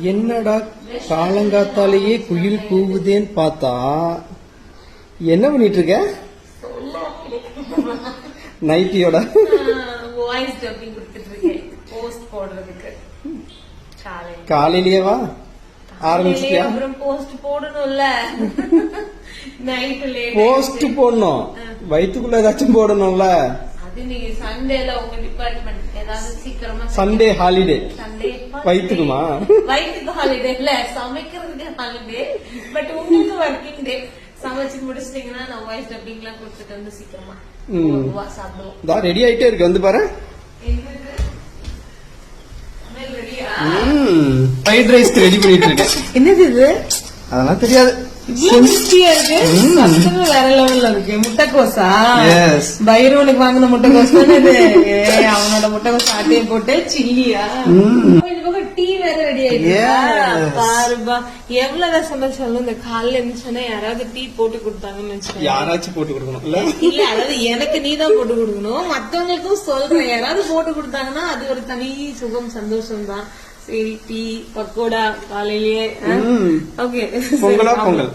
என்னடா காலங்காத்தாலேயே குயில் கூவுதேன்னு பார்த்தா? என்ன பண்ணிட்டு இருக்க நைட்டியோட. வாய்ஸ் டப்பிங் கொடுத்துட்டு இருக்கேன் போஸ்ட் போடுறதுக்கு. காலையில. காலையிலேயே வா. ஆரம்பிச்சிட்டியா? போஸ்ட் போடணும்ல. போஸ்ட் போடணும். வயிற்றுக்குள்ள ஏதாச்சும் போடணும்ல. சண்டே ஹாலிடே சண்டே வயித்துக்குமா? வயிற்றுக்கு ஹாலிடே இல்ல சமைக்கிறதுக்கு ஹாலிடே பட் உங்களுக்கு ஒர்க்கிங் டே சமைச்சு முடிச்சிட்டீங்கன்னா நான் வாய்ஸ் டப்பிங் எல்லாம் கொடுத்துட்டு வந்து சீக்கிரமா சாப்பிடுவோம். ரெடி ஆயிட்டே இருக்கு. வந்து பாரு. ஃப்ரைட் ரைஸ்க்கு ரெடி பண்ணிட்டு இருக்கேன். என்னது இது? அதெல்லாம் தெரியாது. வேற லெவல்ல இருக்கு. முட்டைக்கோசா. பைரவனுக்கு வாங்கின முட்டைக்கோஸ் அவனோட முட்டைக்கோஸ் ஆட்டையை போட்டு சில்லியா? டீ வேற ரெடி ஆயிடுச்சு எவ்வளவு சமைச்சாலும் இந்த காலைல இருந்துச்சுன்னா யாராவது டீ போட்டு கொடுத்தாங்கன்னு வச்சுக்கோங்க. யாராச்சும் போட்டு கொடுக்கணும் இல்ல? இல்ல அதாவது எனக்கு நீ தான் போட்டு கொடுக்கணும். மத்தவங்களுக்கும் சொல்றேன். யாராவது போட்டு கொடுத்தாங்கன்னா அது ஒரு தனி சுகம் சந்தோஷம் தான் சரி டீ பக்கோடா காலையிலேயே. ஓகே. பொங்கலா பொங்கல்.